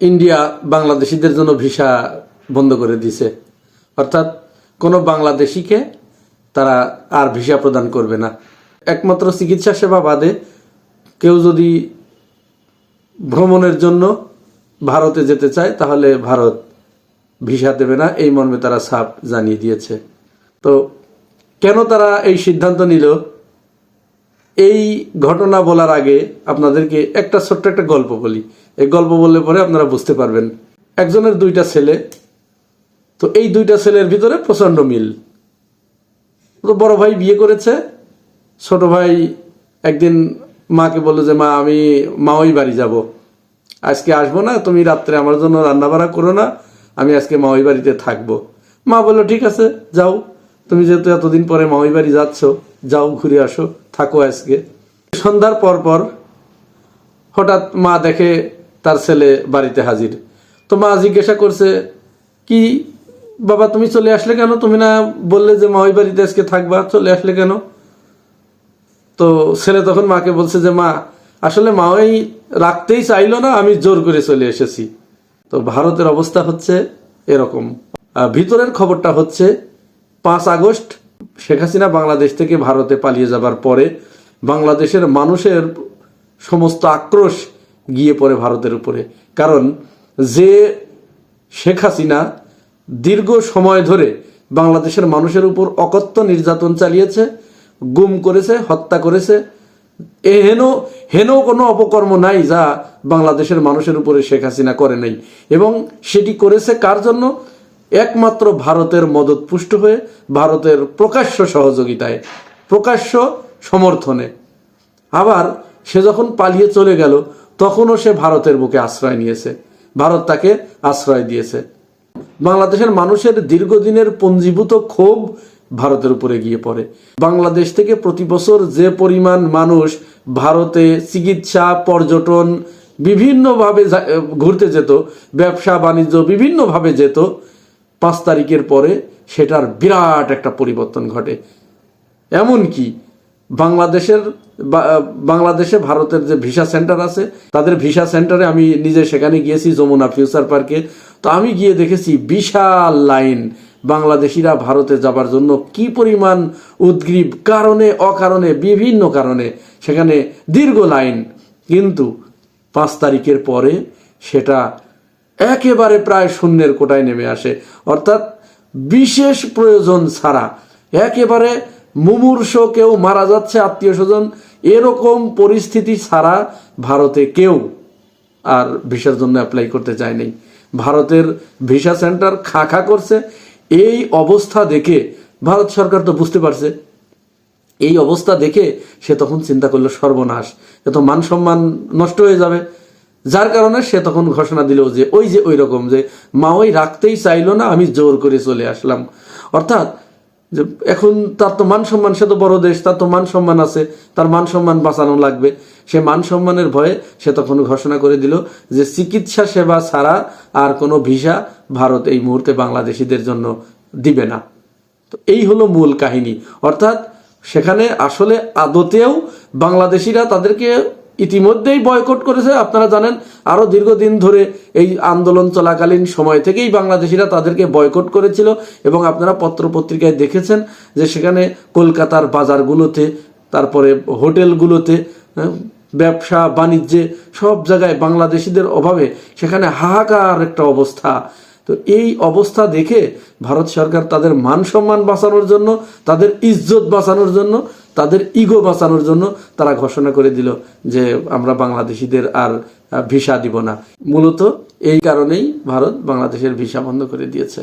India বাংলাদেশিদের জন্য visa বন্ধ করে দিছে। অর্থাৎ কোনো বাংলাদেশিকে তারা আর ভিসা প্রদান করবে না। একমাত্র চিকিৎসা সেবা বাদে কেউ যদি ভ্রমণের জন্য ভারতে যেতে চায়, তাহলে ভারত ভিসা দেবে না। এই মর্মে তারা সাপ জানিয়ে দিয়েছে। তো কেন তারা এই সিদ্ধান্ত নিল? এই ঘটনা বলার আগে আপনাদেরকে একটা ছোট্ট একটা গল্প বলি। এই গল্প বললে পরে আপনারা বুঝতে পারবেন। একজনের দুইটা ছেলে। তো এই দুইটা ছেলের ভিতরে প্রচণ্ড মিল। তো বড় ভাই বিয়ে করেছে। ছোট ভাই একদিন মাকে বলল যে, মা, আমি মাওই বাড়ি যাব। আজকে আসব না। তুমি রাত্রে আমার জন্য রান্না বাড়া করো না। আমি আজকে মাওই বাড়িতে থাকব। মা বলল, ঠিক আছে, যাও। তুমি যেহেতু এতদিন পরে মাওই বাড়ি যাচ্ছ, যাও ঘুরে আসো, থাকো আজকে। সন্ধ্যার পর পর হঠাৎ মা দেখে তার ছেলে বাড়িতে হাজির। তো মা জিজ্ঞাসা করছে, কি বাবা, তুমি চলে আসলে কেন? তুমি না বললে যে মা ওই বাড়িতে আজকে থাকবা? চলে আসলে কেন? তো ছেলে তখন মাকে বলছে যে, মা, আসলে মা ওই রাখতেই চাইলো না, আমি জোর করে চলে এসেছি। তো ভারতের অবস্থা হচ্ছে এরকম। ভিতরের খবরটা হচ্ছে পাঁচ আগস্ট শেখ হাসিনা বাংলাদেশ থেকে ভারতে পালিয়ে যাবার পরে বাংলাদেশের মানুষের সমস্ত আক্রোশ গিয়ে পড়ে ভারতের উপরে। কারণ যে শেখ হাসিনা দীর্ঘ সময় ধরে বাংলাদেশের মানুষের উপর অকথ্য নির্যাতন চালিয়েছে, গুম করেছে, হত্যা করেছে হেন হেন কোনো অপকর্ম নাই যা বাংলাদেশের মানুষের উপরে শেখ হাসিনা করে নাই। এবং সেটি করেছে কার জন্য? একমাত্র ভারতের মদত পুষ্ট হয়ে ভারতের প্রকাশ্য সহযোগিতায়, প্রকাশ্য সমর্থনে। আবার সে যখন পালিয়ে চলে গেল, তখনও সে ভারতের বুকে আশ্রয় নিয়েছে। ভারত তাকে আশ্রয় দিয়েছে। বাংলাদেশের মানুষের দীর্ঘদিনের পঞ্জীভূত ক্ষোভ ভারতের উপরে গিয়ে পড়ে। বাংলাদেশ থেকে প্রতি বছর যে পরিমাণ মানুষ ভারতে চিকিৎসা, পর্যটন, বিভিন্নভাবে ঘুরতে যেত, ব্যবসা, বাণিজ্য, বিভিন্নভাবে যেত পাঁচ তারিখের পরে সেটার বিরাট একটা পরিবর্তন ঘটে। এমনকি বাংলাদেশের বা- বাংলাদেশে ভারতের যে ভিসা সেন্টার আছে, তাদের ভিসা সেন্টারে আমি নিজে সেখানে গিয়েছি, যমুনা ফিউচার পার্কে। তো আমি গিয়ে দেখেছি বিশাল লাইন বাংলাদেশিরা ভারতে যাবার জন্য কি পরিমাণ উদ্গ্রীব, কারণে, অকারণে, বিভিন্ন কারণে সেখানে দীর্ঘ লাইন। কিন্তু পাঁচ তারিখের পরে সেটা একেবারে প্রায় শূন্যের কোটায় নেমে আসে। অর্থাৎ বিশেষ প্রয়োজন ছাড়া। একেবারে মুমূর্ষ কেউ মারা যাচ্ছে আত্মীয় স্বজন, এরকম পরিস্থিতি ছাড়া ভারতে কেউ আর ভিসার জন্য অ্যাপ্লাই করতে চায়নি। ভারতের ভিসা সেন্টার খা খা করছে। এই অবস্থা দেখে ভারত সরকার তো বুঝতে পারছে। এই অবস্থা দেখে সে তখন চিন্তা করল সর্বনাশ। এত মান সম্মান নষ্ট হয়ে যাবে। যার কারণে সে তখন ঘোষণা দিল যে ওই যে ওই রকম যে মা ওই রাখতেই চাইলো না, আমি জোর করে চলে আসলাম। অর্থাৎ যে এখন তার তো মান সম্মান, সে তো বড় দেশ, তার তো মান সম্মান আছে, তার মান সম্মান বাঁচানো লাগবে। সে মান সম্মানের ভয়ে সে তখন ঘোষণা করে দিল যে চিকিৎসা সেবা ছাড়া আর কোনো ভিসা ভারত এই মুহূর্তে বাংলাদেশিদের জন্য দিবে না। তো এই হলো মূল কাহিনী। অর্থাৎ সেখানে আসলে আদতেও বাংলাদেশিরা তাদেরকে ইতিমধ্যেই বয়কট করেছে। আপনারা জানেন আরও দীর্ঘদিন ধরে এই আন্দোলন চলাকালীন সময় থেকেই বাংলাদেশিরা তাদেরকে বয়কট করেছিল এবং আপনারা পত্র পত্রিকায় দেখেছেন যে সেখানে কলকাতার বাজারগুলোতে তারপরে হোটেলগুলোতে হ্যাঁ, ব্যবসা বাণিজ্যে সব জায়গায় বাংলাদেশিদের অভাবে সেখানে হাহাকার একটা অবস্থা। তো এই অবস্থা দেখে ভারত সরকার তাদের মান সম্মান বাঁচানোর জন্য, তাদের ইজ্জত বাঁচানোর জন্য, তাদের ইগো বাঁচানোর জন্য তারা ঘোষণা করে দিল যে আমরা বাংলাদেশিদের আর ভিসা দিব না। মূলত এই কারণেই ভারত বাংলাদেশের ভিসা বন্ধ করে দিয়েছে।